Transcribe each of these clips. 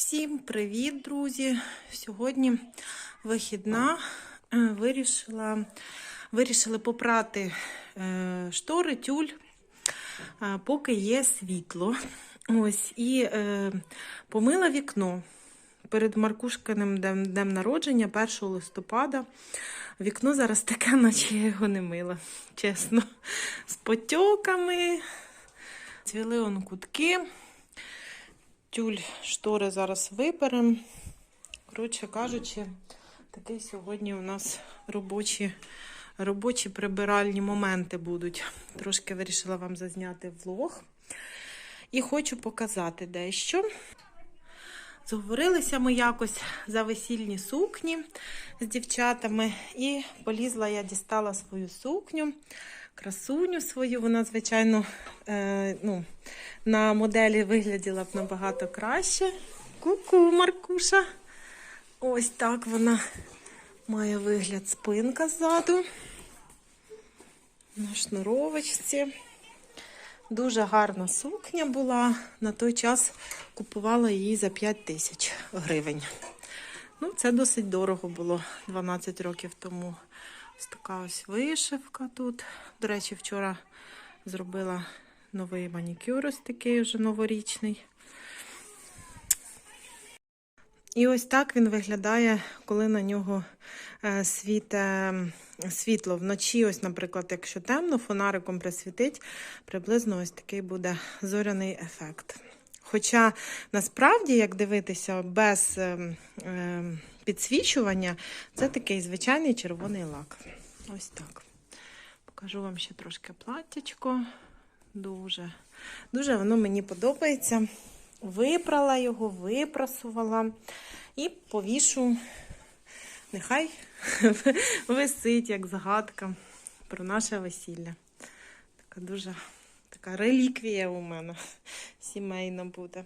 Всім привіт, друзі! Сьогодні вихідна. Е, Вирішила, вирішили попрати е, штори, тюль, е, поки є світло. Ось, і е, помила вікно перед Маркушкиним днем, днем народження, 1 листопада. Вікно зараз таке, наче я його не мила, чесно. З потьоками, цвіли он кутки. Тюль штори зараз виперем. Коротше кажучи, такий сьогодні у нас робочі, робочі прибиральні моменти будуть. Трошки вирішила вам зазняти влог. І хочу показати дещо. Зговорилися ми якось за весільні сукні з дівчатами, і полізла я, дістала свою сукню, красуню свою. Вона, звичайно, е, ну, на моделі вигляділа б набагато краще. Ку-ку, Маркуша. Ось так вона має вигляд спинка ззаду. На шнуровочці. Дуже гарна сукня була. На той час купувала її за 5 тисяч гривень. Ну, це досить дорого було 12 років тому. Ось така ось вишивка тут. До речі, вчора зробила новий манікюр, ось такий вже новорічний. І ось так він виглядає, коли на нього е, світе світло. Вночі, ось, наприклад, якщо темно, фонариком присвітить, приблизно ось такий буде зоряний ефект. Хоча насправді, як дивитися, без е, підсвічування, це такий звичайний червоний лак. Ось так. Покажу вам ще трошки платтячко. Дуже, дуже воно мені подобається. Випрала його, випрасувала і повішу. Нехай висить як згадка про наше весілля. Така дуже така реліквія у мене сімейна буде.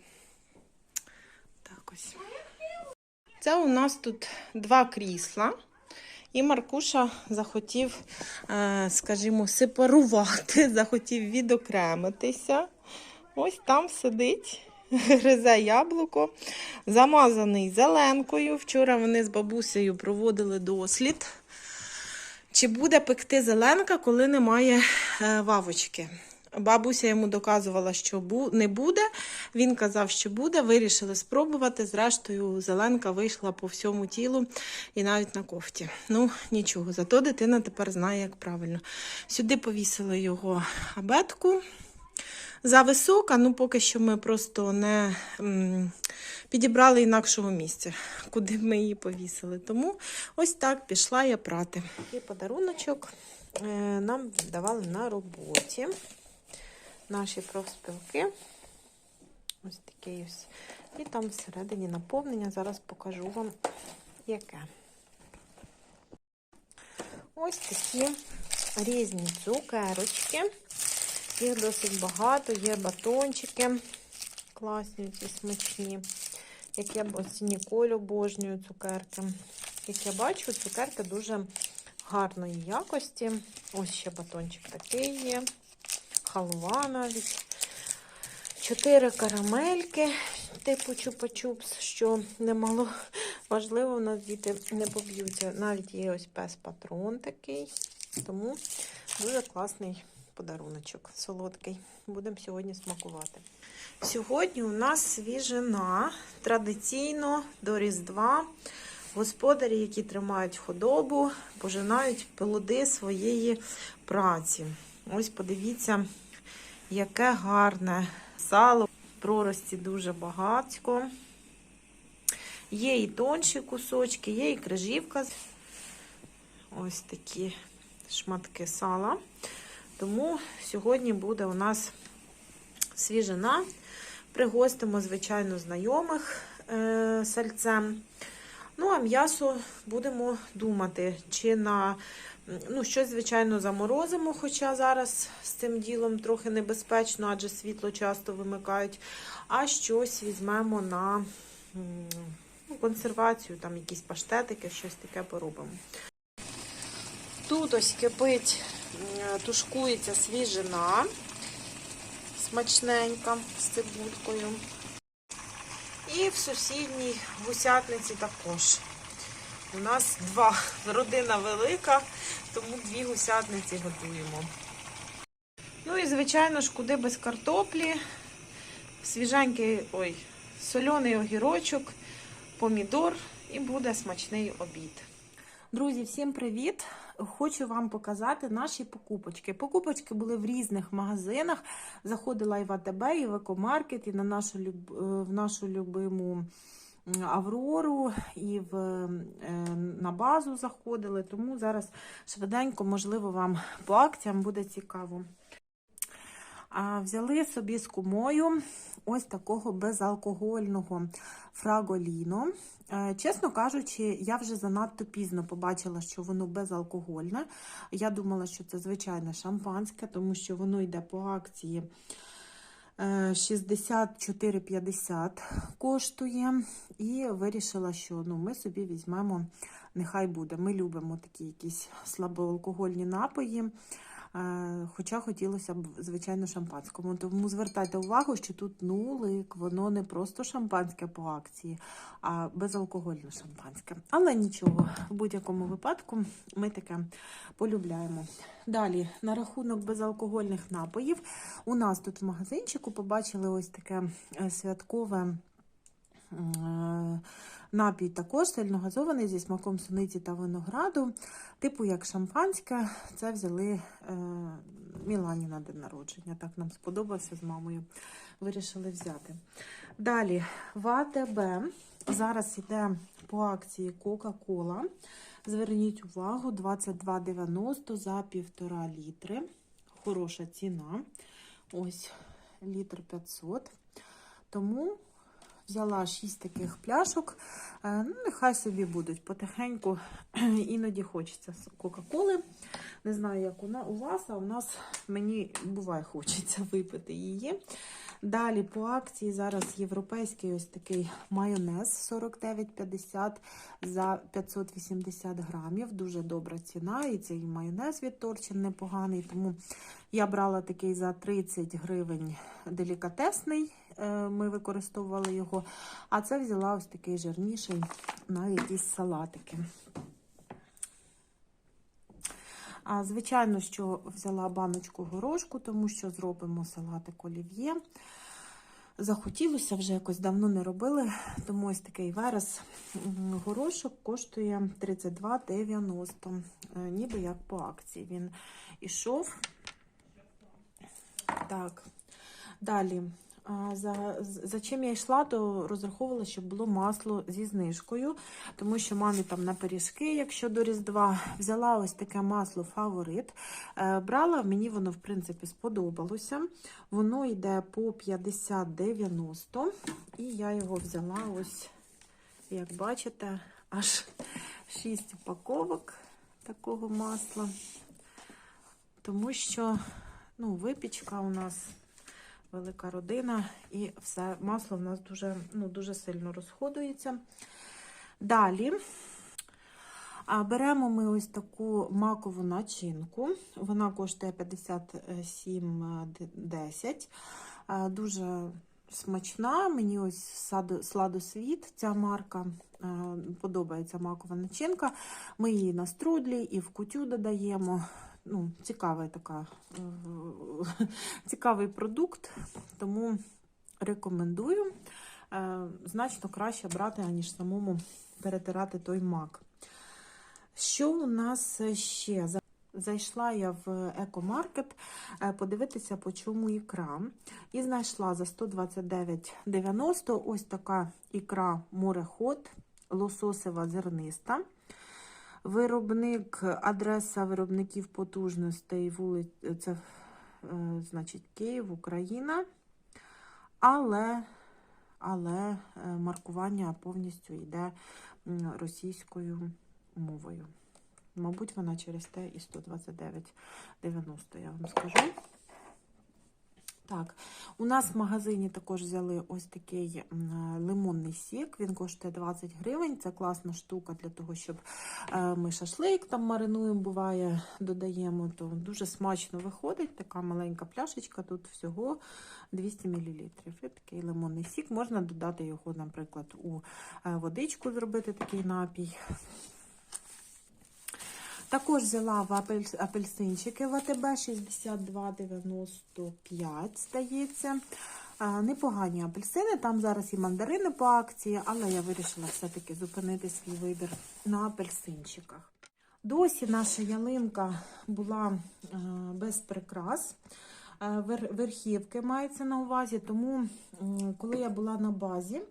Так ось. Це у нас тут два крісла. І Маркуша захотів, е, скажімо, сепарувати, захотів відокремитися. Ось там сидить, гризе яблуко, замазаний зеленкою. Вчора вони з бабусею проводили дослід. Чи буде пекти зеленка, коли немає е, вавочки? Бабуся йому доказувала, що не буде. Він казав, що буде. Вирішили спробувати. Зрештою, зеленка вийшла по всьому тілу і навіть на кофті. Ну, нічого, зато дитина тепер знає, як правильно. Сюди повісили його абетку. Зависока, ну поки що ми просто не м, підібрали інакшого місця, куди ми її повісили. Тому ось так пішла я прати. І подаруночок е, нам давали на роботі наші профспілки. Ось такий ось. І там всередині наповнення. Зараз покажу вам, яке. Ось такі різні цукерочки. Їх досить багато, є батончики. Класні, ці смачні. Як я ось ніколь обожнюю цукерки. Як я бачу, цукерки дуже гарної якості. Ось ще батончик такий є халва навіть. Чотири карамельки, типу чупа-чупс, що немало важливо, у нас діти не поб'ються. Навіть є ось пес-патрон такий. Тому дуже класний подаруночок, солодкий. Будемо сьогодні смакувати. Сьогодні у нас свіжина традиційно до Різдва. Господарі, які тримають худобу, пожинають плоди своєї праці. Ось подивіться, яке гарне сало. Прорості дуже багатько. Є і тонші кусочки, є і крижівка. Ось такі шматки сала. Тому сьогодні буде у нас свіжина. Пригостимо, звичайно, знайомих е сальцем. Ну, а м'ясо будемо думати, чи на Ну, щось, звичайно, заморозимо, хоча зараз з цим ділом трохи небезпечно, адже світло часто вимикають. А щось візьмемо на ну, консервацію, там якісь паштетики, щось таке поробимо. Тут ось кипить, тушкується свіжина, смачненька з цибулькою. І в сусідній гусятниці також. У нас два родина велика, тому дві гусятниці готуємо. Ну і, звичайно ж, куди без картоплі, свіженький, ой, соляний огірочок, помідор і буде смачний обід. Друзі, всім привіт! Хочу вам показати наші покупочки. Покупочки були в різних магазинах. Заходила і в АТБ, і в екомаркет, і на нашу в нашу любиму Аврору, і в, е, на базу заходили. Тому зараз швиденько, можливо, вам по акціям буде цікаво. А взяли собі з кумою ось такого безалкогольного фраголіно. Е, Чесно кажучи, я вже занадто пізно побачила, що воно безалкогольне. Я думала, що це звичайне шампанське, тому що воно йде по акції 64,50 коштує. І вирішила, що ну, ми собі візьмемо, нехай буде. Ми любимо такі якісь слабоалкогольні напої. Хоча хотілося б, звичайно, шампанському. Тому звертайте увагу, що тут нулик, воно не просто шампанське по акції, а безалкогольне шампанське. Але нічого, в будь-якому випадку ми таке полюбляємо. Далі, на рахунок безалкогольних напоїв, у нас тут в магазинчику побачили ось таке е, святкове. Е, Напій також сильногазований зі смаком суниці та винограду, типу як шампанське. Це взяли е, Мілані на день народження. Так нам сподобався з мамою. Вирішили взяти. Далі в АТБ зараз йде по акції Кока-Кола. Зверніть увагу, 22,90 за півтора літри. Хороша ціна. Ось літр 500. Тому Взяла 6 таких пляшок. Е, Ну, нехай собі будуть потихеньку. Іноді хочеться Кока-Коли. Не знаю, як у на- у вас, а у нас мені буває хочеться випити її. Далі по акції зараз європейський ось такий майонез 49,50 за 580 грамів. Дуже добра ціна. І цей майонез від Торчин непоганий. Тому я брала такий за 30 гривень делікатесний. Е, Ми використовували його. А це взяла ось такий жирніший на якісь салатики. А, звичайно, що взяла баночку горошку, тому що зробимо салатик олів'є. Захотілося вже якось давно не робили, тому ось такий верес горошок коштує 32,90. Е, Ніби як по акції він ішов. Так, далі. За, за чим я йшла, то розраховувала, щоб було масло зі знижкою, тому що мамі там на пиріжки, якщо до Різдва, взяла ось таке масло фаворит. Е, Брала, мені воно, в принципі, сподобалося. Воно йде по 50,90. І я його взяла ось, як бачите, аж 6 упаковок такого масла. Тому що ну, випічка у нас велика родина, і все масло в нас дуже, ну, дуже сильно розходується. Далі беремо ми ось таку макову начинку. Вона коштує 57,10. Дуже смачна. Мені ось сладосвіт, ця марка. Подобається макова начинка. Ми її на струдлі і в кутю додаємо. Ну, цікава така, е, цікавий продукт, тому рекомендую. Е, Значно краще брати, аніж самому перетирати той мак. Що у нас ще? Зайшла я в екомаркет е, подивитися, по чому ікра. І знайшла за 129,90 ось така ікра мореход, лососева зерниста. Виробник, адреса виробників потужностей, вулиць, це, е, значить, Київ, Україна. Але, але е, маркування повністю йде російською мовою. Мабуть, вона через те і 129,90, я вам скажу. Так, у нас в магазині також взяли ось такий лимонний сік. Він коштує 20 гривень. Це класна штука для того, щоб е, ми шашлик там маринуємо, буває, додаємо. То дуже смачно виходить. Така маленька пляшечка. Тут всього 200 мл. І такий лимонний сік. Можна додати його, наприклад, у е, водичку, зробити такий напій. Також взяла в апель- апельсинчики в АТБ 62,95, здається. Непогані апельсини, там зараз і мандарини по акції, але я вирішила все-таки зупинити свій вибір на апельсинчиках. Досі наша ялинка була е, без прикрас. Е, Верхівки мається на увазі, тому коли я була на базі,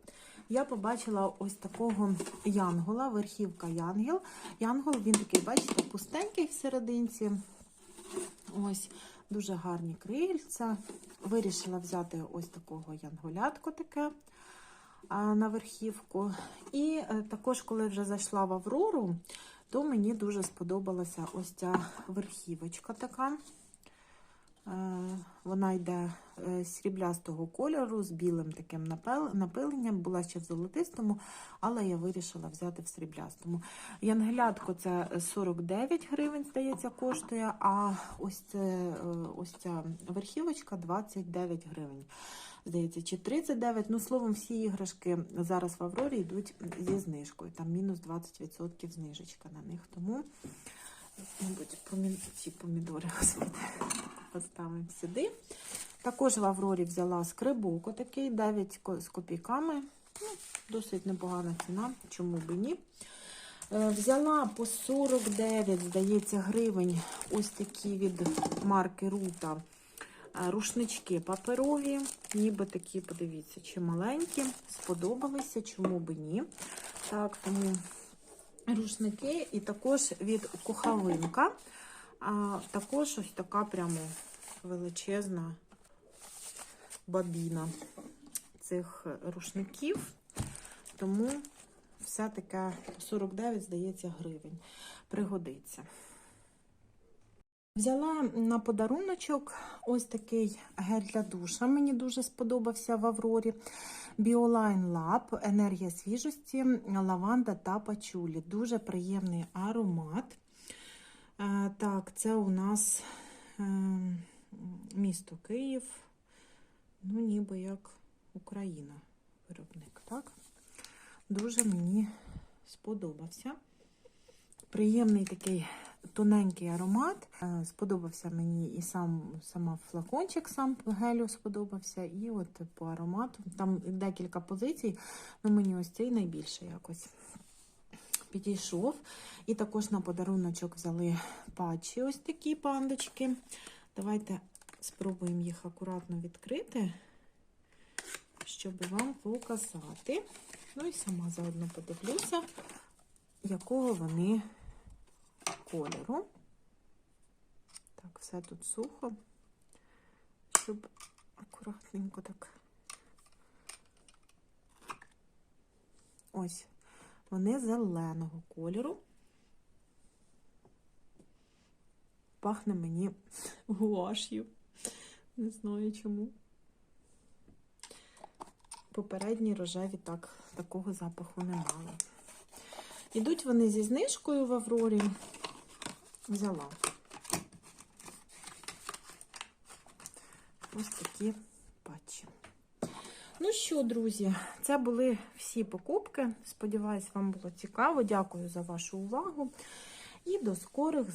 я побачила ось такого янгола, верхівка янгел. Янгол, він такий, бачите, пустенький всерединці. Ось, дуже гарні крильця. Вирішила взяти ось такого янголятку таке на верхівку. І е, також, коли вже зайшла в Аврору, то мені дуже сподобалася ось ця верхівочка така. Е, Вона йде е, сріблястого кольору з білим таким напиленням. Була ще в золотистому, але я вирішила взяти в сріблястому. Янгелятко це 49 гривень, здається, коштує, а ось, це, е, ось ця верхівочка 29 гривень. Здається, чи 39. Ну, словом, всі іграшки зараз в Аврорі йдуть зі знижкою. Там мінус 20% знижечка на них. Тому, мабуть, помі... ці помідори поставимо сюди. Також в Аврорі взяла скрибок отакий, 9 з копійками. Ну, досить непогана ціна, чому б ні. Е, Взяла по 49, здається, гривень ось такі від марки Рута е, рушнички паперові, ніби такі, подивіться, чи маленькі, сподобалися, чому б ні. Так, тому рушники і також від кухавинка. А також ось така прямо величезна бабіна цих рушників. Тому все таке 49, здається, гривень. Пригодиться. Взяла на подаруночок ось такий гель для душа. Мені дуже сподобався в Аврорі. Біолайн Lab, енергія свіжості, лаванда та пачулі. Дуже приємний аромат. Е, Так, це у нас е, місто Київ. Ну, ніби як Україна, виробник, так? Дуже мені сподобався. Приємний такий тоненький аромат. Е, Сподобався мені і сам сама флакончик, сам гелю сподобався. І от по аромату. Там декілька позицій, ну мені ось цей найбільше якось підійшов. І також на подаруночок взяли патчі, ось такі пандочки. Давайте спробуємо їх акуратно відкрити, щоб вам показати. Ну і сама заодно подивлюся, якого вони кольору. Так, все тут сухо, щоб акуратненько так. Ось, вони зеленого кольору. Пахне мені гуаш'ю. Не знаю чому. Попередні рожеві так, такого запаху не мали. Ідуть вони зі знижкою в Аврорі. Взяла. Ось такі патчі. Ну що, друзі, це були всі покупки. Сподіваюсь, вам було цікаво. Дякую за вашу увагу. І до скорих